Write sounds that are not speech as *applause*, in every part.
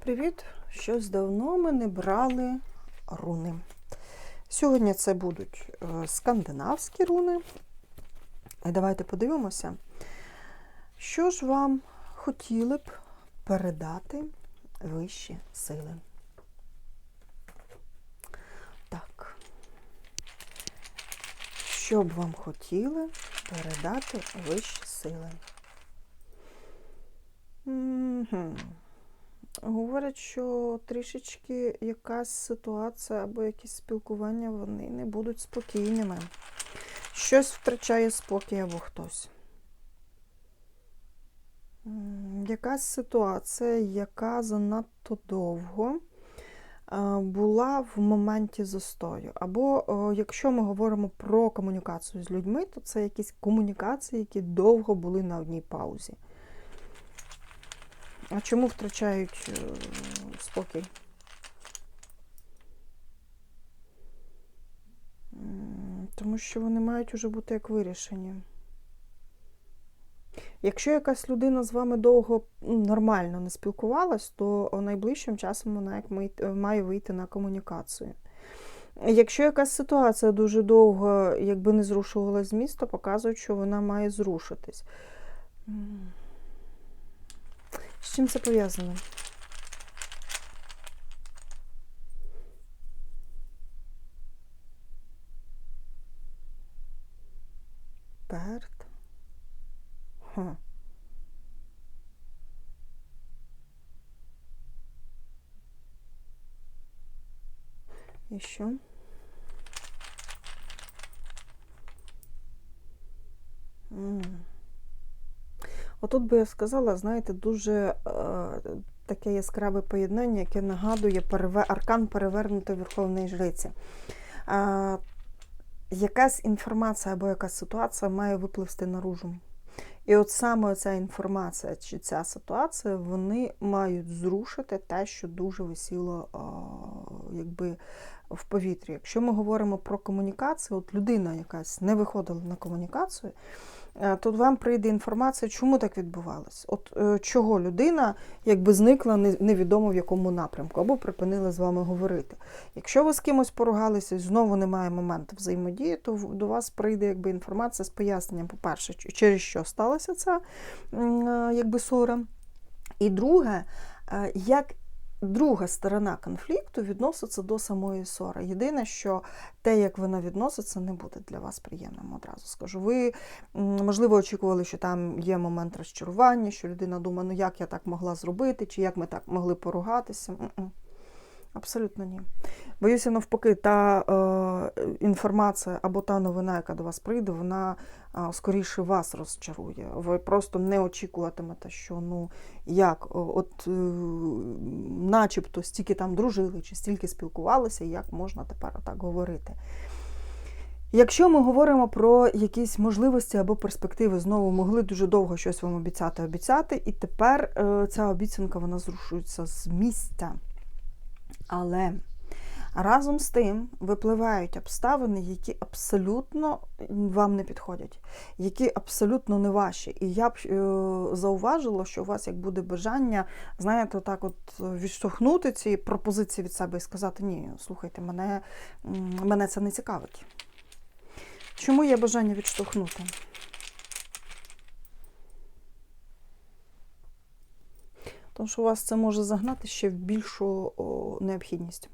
Привіт! Щось давно ми не брали руни. Сьогодні це будуть е, скандинавські руни. І давайте подивимося, що ж вам хотіли б передати вищі сили. Так. Що б вам хотіли передати вищі сили? Мгм. Говорять, що трішечки якась ситуація або якісь спілкування вони не будуть спокійними. Щось втрачає спокій або хтось. Якась ситуація, яка занадто довго була в моменті застою. Або якщо ми говоримо про комунікацію з людьми, то це якісь комунікації, які довго були на одній паузі. А чому втрачають е, спокій? Тому що вони мають уже бути як вирішені. Якщо якась людина з вами довго нормально не спілкувалась, то найближчим часом вона як має вийти на комунікацію. Якщо якась ситуація дуже довго якби не зрушувалась з міста, показують, що вона має зрушитись. М. З чим це пов'язано? Перт. Хм. І що? Отут би я сказала, знаєте, дуже е, таке яскраве поєднання, яке нагадує переве- аркан перевернутої Верховної Жриці. Е, якась інформація або якась ситуація має випливти наружу. І от саме ця інформація чи ця ситуація, вони мають зрушити те, що дуже висіло а, якби, в повітрі. Якщо ми говоримо про комунікацію, от людина якась не виходила на комунікацію, е, то вам прийде інформація, чому так відбувалось. От е, чого людина якби зникла невідомо в якому напрямку, або припинила з вами говорити. Якщо ви з кимось поругалися і знову немає моменту взаємодії, то до вас прийде якби інформація з поясненням, по-перше, через що сталася ця е, якби ссора. І друге, як друга сторона конфлікту відноситься до самої ссори. Єдине, що те, як вона відноситься, не буде для вас приємним. Одразу скажу. Ви, можливо, очікували, що там є момент розчарування, що людина думає, ну як я так могла зробити, чи як ми так могли поругатися. Абсолютно ні. Боюся, навпаки, та е, інформація або та новина, яка до вас прийде, вона е, скоріше вас розчарує. Ви просто не очікуватимете, що ну як, от е, начебто стільки там дружили, чи стільки спілкувалися, як можна тепер отак говорити. Якщо ми говоримо про якісь можливості або перспективи, знову могли дуже довго щось вам обіцяти, обіцяти, і тепер е, ця обіцянка вона зрушується з місця. Але разом з тим випливають обставини, які абсолютно вам не підходять, які абсолютно не ваші. І я б е, зауважила, що у вас як буде бажання, знаєте, так от відштовхнути ці пропозиції від себе і сказати: ні, слухайте, мене, мене це не цікавить. Чому є бажання відштовхнути? Тому що вас це може загнати ще в більшу необхідність.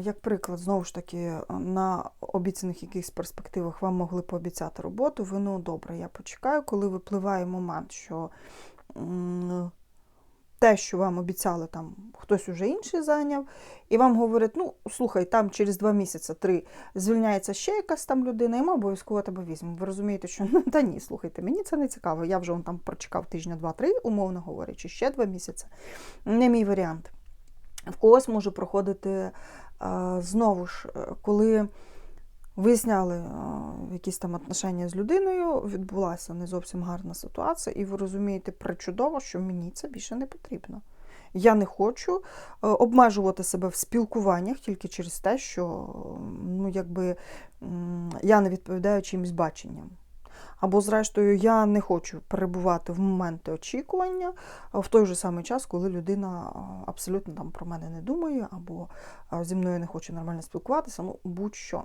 Як приклад, знову ж таки, на обіцяних якихось перспективах вам могли пообіцяти роботу, ви ну добре, я почекаю, коли випливає момент, що те, що вам обіцяли, там хтось уже інший зайняв, і вам говорять, ну слухай, там через два місяці, три звільняється ще якась там людина, і ми обов'язково тебе візьмемо. Ви розумієте, що ну та ні, слухайте, мені це не цікаво. Я вже он там прочекав тижня, два-три, умовно говорячи, ще два місяці. Не мій варіант. В когось може проходити знову ж, е, коли ви зняли якісь там отношення з людиною, відбулася не зовсім гарна ситуація, і ви розумієте причудово, що мені це більше не потрібно. Я не хочу е, обмежувати себе в спілкуваннях тільки через те, що ну, якби, я не відповідаю чимось баченням. Або, зрештою, я не хочу перебувати в моменти очікування в той же самий час, коли людина абсолютно там про мене не думає, або зі мною не хоче нормально спілкуватися, ну будь-що.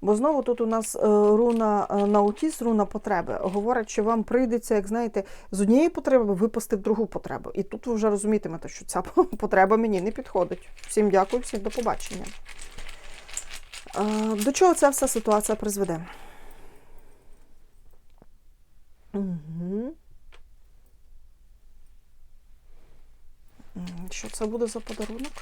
Бо знову тут у нас е, руна е, наутіс, руна потреби. Говорить, що вам прийдеться, як знаєте, з однієї потреби випасти в другу потребу. І тут ви вже розумітимете, що ця *laughs* потреба мені не підходить. Всім дякую, всім до побачення. Е, До чого ця вся ситуація призведе? Угу. Що це буде за подарунок?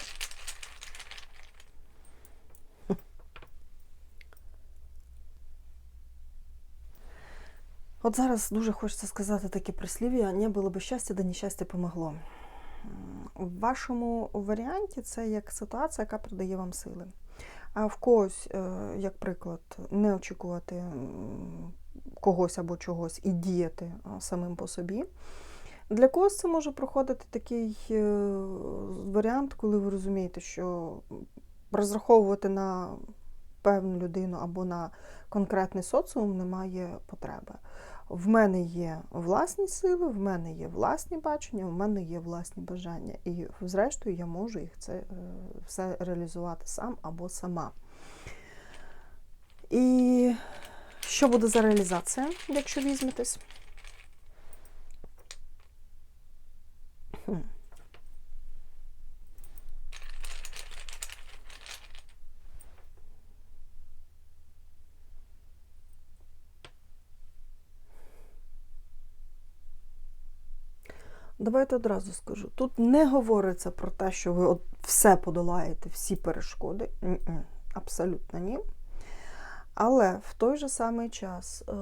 От зараз дуже хочеться сказати таке прислів'я, не було би щастя, да нещастя помогло. В вашому варіанті це як ситуація, яка придає вам сили. А в когось, е, як приклад, не очікувати когось або чогось і діяти е, самим по собі. Для когось це може проходити такий е, варіант, коли ви розумієте, що розраховувати на певну людину або на конкретний соціум немає потреби. В мене є власні сили, в мене є власні бачення, в мене є власні бажання. І, зрештою, я можу їх це е, все реалізувати сам або сама. І що буде за реалізація, якщо візьметесь? Давайте одразу скажу. Тут не говориться про те, що ви от все подолаєте, всі перешкоди. Ні-ні, Абсолютно ні. Але в той же самий час е,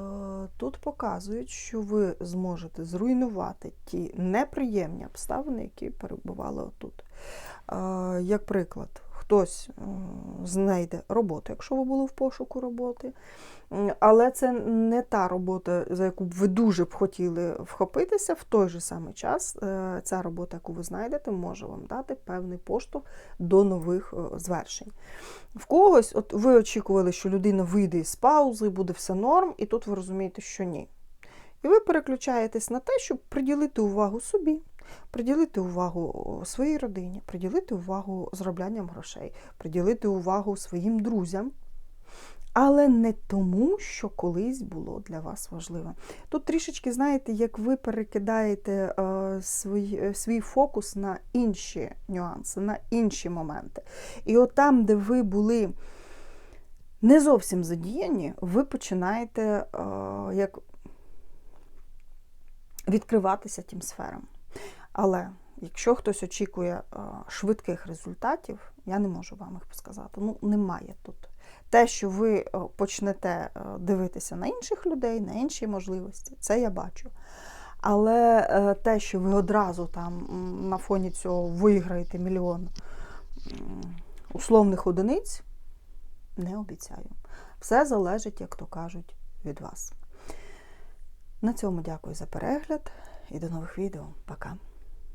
тут показують, що ви зможете зруйнувати ті неприємні обставини, які перебували отут. Е, Як приклад, хтось знайде роботу, якщо ви були в пошуку роботи. Але це не та робота, за яку б ви дуже б хотіли вхопитися. В той же самий час е, ця робота, яку ви знайдете, може вам дати певний поштовх до нових е, звершень. В когось, от ви очікували, що людина вийде з паузи, буде все норм, і тут ви розумієте, що ні. І ви переключаєтесь на те, щоб приділити увагу собі, приділити увагу своїй родині, приділити увагу зроблянням грошей, приділити увагу своїм друзям. Але не тому, що колись було для вас важливо. Тут трішечки, знаєте, як ви перекидаєте е, свій, е, свій фокус на інші нюанси, на інші моменти. І от там, де ви були не зовсім задіяні, ви починаєте е, як відкриватися тим сферам. Але якщо хтось очікує е, швидких результатів, я не можу вам їх сказати. Ну, немає тут. Те, що ви е, почнете е, дивитися на інших людей, на інші можливості, це я бачу. Але те, що ви одразу там на фоні цього виграєте мільйон условних одиниць, не обіцяю. Все залежить, як то кажуть, від вас. На цьому дякую за перегляд і до нових відео. Пока!